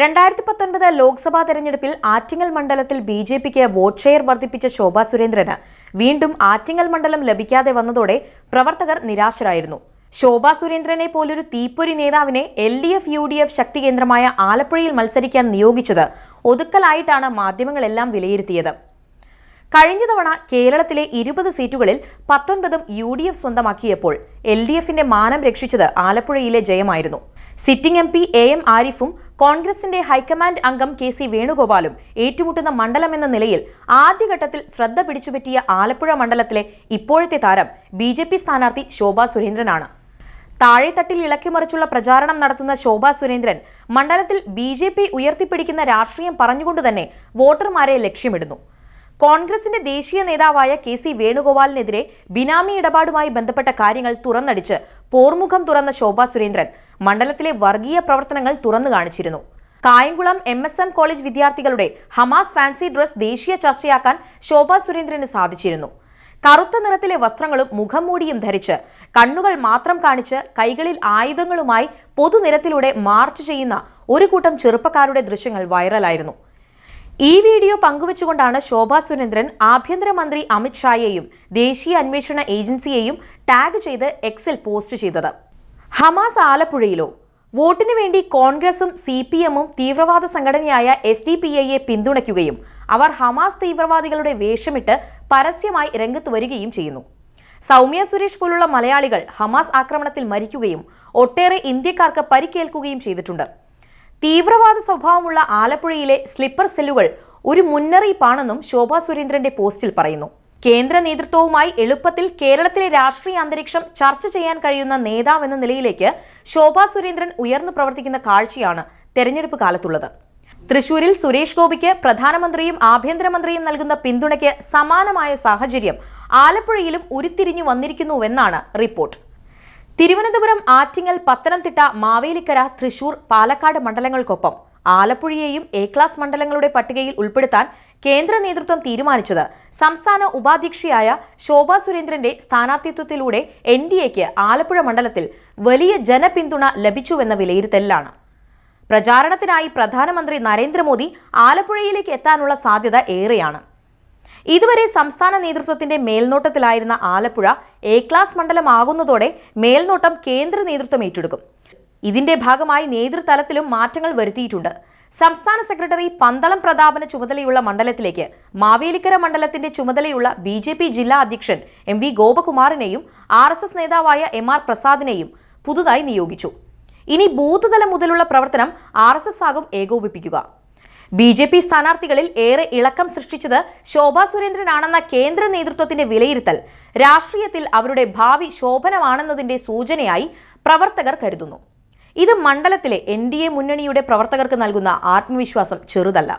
രണ്ടായിരത്തി പത്തൊൻപത് ലോക്സഭാ തെരഞ്ഞെടുപ്പിൽ ആറ്റിങ്ങൽ മണ്ഡലത്തിൽ ബി ജെ പിക്ക് വോട്ട് ഷെയർ വർദ്ധിപ്പിച്ച ശോഭാ സുരേന്ദ്രന് വീണ്ടും ആറ്റിങ്ങൽ മണ്ഡലം ലഭിക്കാതെ വന്നതോടെ പ്രവർത്തകർ നിരാശരായിരുന്നു. ശോഭാ സുരേന്ദ്രനെ പോലൊരു തീപ്പൊരി നേതാവിനെ L D F U D F ശക്തി കേന്ദ്രമായ ആലപ്പുഴയിൽ മത്സരിക്കാൻ നിയോഗിച്ചത് ഒതുക്കലായിട്ടാണ് മാധ്യമങ്ങളെല്ലാം വിലയിരുത്തിയത്. കഴിഞ്ഞ തവണ കേരളത്തിലെ ഇരുപത് സീറ്റുകളിൽ പത്തൊൻപതും യു ഡി എഫ് സ്വന്തമാക്കിയപ്പോൾ എൽ ഡി എഫിന്റെ മാനം രക്ഷിച്ചത് ആലപ്പുഴയിലെ ജയമായിരുന്നു. Sitting M P A M ആരിഫും കോൺഗ്രസിന്റെ ഹൈക്കമാൻഡ് അംഗം കെ സി വേണുഗോപാലും ഏറ്റുമുട്ടുന്ന മണ്ഡലം എന്ന നിലയിൽ ആദ്യഘട്ടത്തിൽ ശ്രദ്ധ പിടിച്ചുപറ്റിയ ആലപ്പുഴ മണ്ഡലത്തിലെ ഇപ്പോഴത്തെ താരം ബി ജെ പി സ്ഥാനാർത്ഥി ശോഭാ സുരേന്ദ്രനാണ്. താഴെത്തട്ടിൽ ഇളക്കിമറിച്ചുള്ള പ്രചാരണം നടത്തുന്ന ശോഭാ സുരേന്ദ്രൻ മണ്ഡലത്തിൽ ബി ജെ പി ഉയർത്തിപ്പിടിക്കുന്ന രാഷ്ട്രീയം പറഞ്ഞുകൊണ്ട് തന്നെ വോട്ടർമാരെ ലക്ഷ്യമിടുന്നു. കോൺഗ്രസിന്റെ ദേശീയ നേതാവായ കെ സി വേണുഗോപാലിനെതിരെ ബിനാമി ഇടപാടുമായി ബന്ധപ്പെട്ട കാര്യങ്ങൾ തുറന്നടിച്ച് പോർമുഖം തുറന്ന ശോഭാ സുരേന്ദ്രൻ മണ്ഡലത്തിലെ വർഗീയ പ്രവർത്തനങ്ങൾ തുറന്നു കാണിച്ചിരുന്നു. Kayamkulam M S M college വിദ്യാർത്ഥികളുടെ ഹമാസ് ഫാൻസി ഡ്രസ് ദേശീയ ചർച്ചയാക്കാൻ ശോഭാ സുരേന്ദ്രന് സാധിച്ചിരുന്നു. കറുത്ത നിറത്തിലെ വസ്ത്രങ്ങളും മുഖം മൂടിയും ധരിച്ച് കണ്ണുകൾ മാത്രം കാണിച്ച് കൈകളിൽ ആയുധങ്ങളുമായി പൊതുനിരത്തിലൂടെ മാർച്ച് ചെയ്യുന്ന ഒരു കൂട്ടം ചെറുപ്പക്കാരുടെ ദൃശ്യങ്ങൾ വൈറലായിരുന്നു. ഈ വീഡിയോ പങ്കുവച്ചുകൊണ്ടാണ് ശോഭാ സുരേന്ദ്രൻ ആഭ്യന്തരമന്ത്രി അമിത്ഷായെയും ദേശീയ അന്വേഷണ ഏജൻസിയെയും ടാഗ് ചെയ്ത് എക്സിൽ പോസ്റ്റ് ചെയ്തത്. ഹമാസ് ആലപ്പുഴയിലോ? വോട്ടിനു വേണ്ടി കോൺഗ്രസും സി പി എമ്മും തീവ്രവാദ സംഘടനയായ എസ് ഡി പി ഐയെ പിന്തുണയ്ക്കുകയും അവർ ഹമാസ് തീവ്രവാദികളുടെ വേഷമിട്ട് പരസ്യമായി രംഗത്ത് വരികയും ചെയ്യുന്നു. സൗമ്യ സുരേഷ് പോലുള്ള മലയാളികൾ ഹമാസ് ആക്രമണത്തിൽ മരിക്കുകയും ഒട്ടേറെ ഇന്ത്യക്കാർക്ക് പരിക്കേൽക്കുകയും ചെയ്തിട്ടുണ്ട്. തീവ്രവാദ സ്വഭാവമുള്ള ആലപ്പുഴയിലെ സ്ലിപ്പർ സെല്ലുകൾ ഒരു മുന്നറിയിപ്പാണെന്നും ശോഭാ സുരേന്ദ്രന്റെ പോസ്റ്റിൽ പറയുന്നു. കേന്ദ്ര നേതൃത്വവുമായി എളുപ്പത്തിൽ കേരളത്തിലെ രാഷ്ട്രീയ അന്തരീക്ഷം ചർച്ച ചെയ്യാൻ കഴിയുന്ന നേതാവെന്ന നിലയിലേക്ക് ശോഭാ സുരേന്ദ്രൻ ഉയർന്നു പ്രവർത്തിക്കുന്ന കാഴ്ചയാണ് തെരഞ്ഞെടുപ്പ് കാലത്തുള്ളത്. തൃശൂരിൽ സുരേഷ് ഗോപിക്ക് പ്രധാനമന്ത്രിയും ആഭ്യന്തരമന്ത്രിയും നൽകുന്ന പിന്തുണയ്ക്ക് സമാനമായ സാഹചര്യം ആലപ്പുഴയിലും ഉരുത്തിരിഞ്ഞു വന്നിരിക്കുന്നുവെന്നാണ് റിപ്പോർട്ട്. തിരുവനന്തപുരം ആറ്റിങ്ങൽ പത്തനംതിട്ട മാവേലിക്കര തൃശൂർ പാലക്കാട് മണ്ഡലങ്ങൾക്കൊപ്പം ആലപ്പുഴയെയും എ ക്ലാസ് മണ്ഡലങ്ങളുടെ പട്ടികയിൽ ഉൾപ്പെടുത്താൻ കേന്ദ്ര നേതൃത്വം തീരുമാനിച്ചത്. സംസ്ഥാന ഉപാധ്യക്ഷയായ ശോഭാ സുരേന്ദ്രന്റെ സ്ഥാനാർത്ഥിത്വത്തിലൂടെ എൻ ഡി എക്ക് ആലപ്പുഴ മണ്ഡലത്തിൽ വലിയ ജനപിന്തുണ ലഭിച്ചുവെന്ന വിലയിരുത്തലിലാണ്. പ്രചാരണത്തിനായി പ്രധാനമന്ത്രി നരേന്ദ്രമോദി ആലപ്പുഴയിലേക്ക് എത്താനുള്ള സാധ്യത ഏറെയാണ്. ഇതുവരെ സംസ്ഥാന നേതൃത്വത്തിന്റെ മേൽനോട്ടത്തിലായിരുന്ന ആലപ്പുഴ എ ക്ലാസ് മണ്ഡലമാകുന്നതോടെ മേൽനോട്ടം കേന്ദ്ര നേതൃത്വം ഏറ്റെടുക്കും. ഇതിന്റെ ഭാഗമായി നേതൃതലത്തിലും മാറ്റങ്ങൾ വരുത്തിയിട്ടുണ്ട്. സംസ്ഥാന സെക്രട്ടറി പന്തളം പ്രതാപന ചുമതലയുള്ള മണ്ഡലത്തിലേക്ക് മാവേലിക്കര മണ്ഡലത്തിന്റെ ചുമതലയുള്ള ബി ജെ പി ജില്ലാ അധ്യക്ഷൻ എം വി ഗോപകുമാറിനെയും ആർ എസ് എസ് നേതാവായ എം ആർ പ്രസാദിനെയും പുതുതായി നിയോഗിച്ചു. ഇനി ബൂത്ത് തലം മുതലുള്ള പ്രവർത്തനം ആർ എസ് എസ് ആകും ഏകോപിപ്പിക്കുക. ബി ജെ പി സ്ഥാനാർത്ഥികളിൽ ഏറെ ഇളക്കം സൃഷ്ടിച്ചത് ശോഭാ സുരേന്ദ്രനാണെന്ന കേന്ദ്ര നേതൃത്വത്തിന്റെ വിലയിരുത്തൽ. രാഷ്ട്രീയത്തിൽ അവരുടെ ഭാവി ശോഭനമാണെന്നതിന്റെ സൂചനയായി പ്രവർത്തകർ കരുതുന്നു. ഇത് മണ്ഡലത്തിലെ എൻ മുന്നണിയുടെ പ്രവർത്തകർക്ക് നൽകുന്ന ആത്മവിശ്വാസം ചെറുതല്ല.